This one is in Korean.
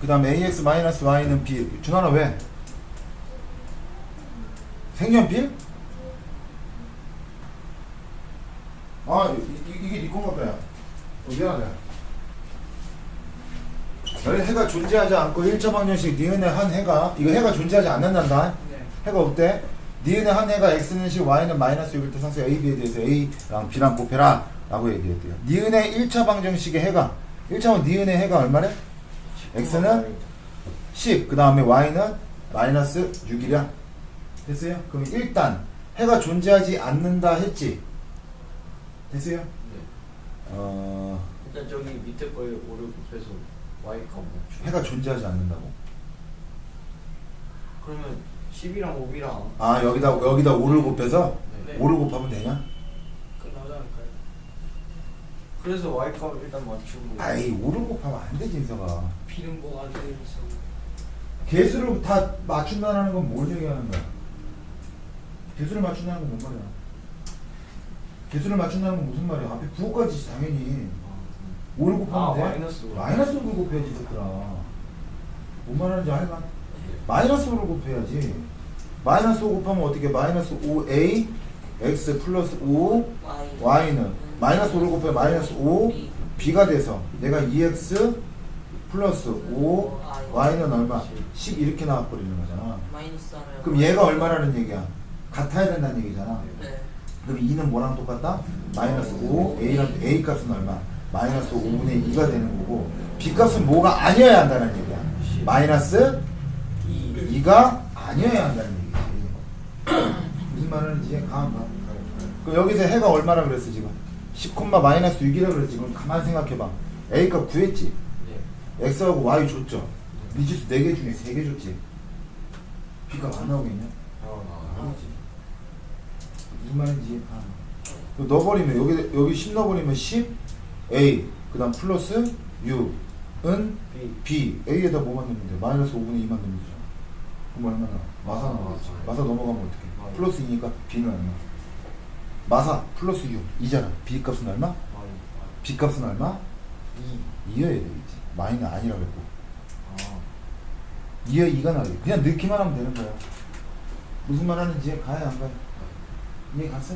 그 다음에 ax 마이너스 y는 b 준환아 왜? 색연필? 아 이, 이, 이게 니건 거야 어, 미안하다 여기 해가 존재하지 않고 1차 방정식 니은의 한 해가 이거 해가 존재하지 않는단다 네. 해가 없대 니은의 한 해가 x는 식 y는 마이너스 6일 때 상수 a, b에 대해서 a랑 b랑 곱해라 라고 얘기했대요 니은의 1차 방정식의 해가 1차원 니은의 해가 얼마래? X는 10, 그 다음에 y는 마이너스 6이랴. 됐어요? 그럼 일단 해가 존재하지 않는다 했지? 됐어요? 네. 어, 일단 저기 밑에 거에 오를 곱해서 y가 뭐 주- 해가 존재하지 않는다고. 그러면 10이랑 5이랑 아, 여기다, 여기다 5를 곱해서 네. 5를 곱하면 되냐? 그래서 y값 일단 맞추고 아이, 5를 곱하면 안 되지, 인서가. 비는 뭐가 안 되겠어. 개수를 다 맞춘다는 건 뭘 얘기하는 거야? 개수를 맞춘다는 건 뭔 말이야? 개수를 맞춘다는 건 무슨 말이야? 앞에 부호까지 당연히 5를 곱하면 아, 돼? 마이너스 오. 마이너스 5를 곱해야지 새끼라 뭔 말하는지 알까? 마이너스 5를 곱해야지 마이너스 5 곱하면 어떻게 마이너스 5a x 플러스 5 y는 마이너스 5를 곱하면 마이너스 5 b가 돼서 내가 2x 플러스 5 y는 얼마? 10 이렇게 나와버리는 거잖아 마이너스 하면 그럼 얘가 얼마라는 얘기야? 같아야 된다는 얘기잖아 네. 그럼 2는 뭐랑 똑같다? 마이너스 5, A랑 A 값은 얼마? 마이너스 5분의 2가 되는 거고 B 값은 뭐가 아니어야 한다는 얘기야. 마이너스 2 가 아니어야 한다는 얘기지. 무슨 이해 가? 가? 그럼 여기서 해가 얼마라 그랬어 지금? 10, 마이너스 6이라 그랬지. 그럼 가만 생각해봐. A 값 구했지? 네. X하고 Y 줬죠? 미지수 4개 중에 3개 줬지? B 값 안 나오겠냐? 아, 아니지. 무슨 말인지? 이거 넣어버리면 여기 여기 10 넣어버리면 10 A 그 다음 플러스 U은 B B A에다 뭐만 넣으면 돼? 마이너스 5분의 2만 넣으면 되잖아. 그럼 얼마나? 마사 나오겠지. 마사 넘어가면 어떡해? 플러스 2니까 B는 얼마? 마사 플러스 U 2잖아. B 값은 얼마? B 값은 얼마? 2 2여야 되겠지. 마이는 아니라고 했고 아 2여 2가 나오지. 그냥 넣기만 하면 되는 거야. 무슨 말 하는지 이해 가요 안 가요? 이해 갔어?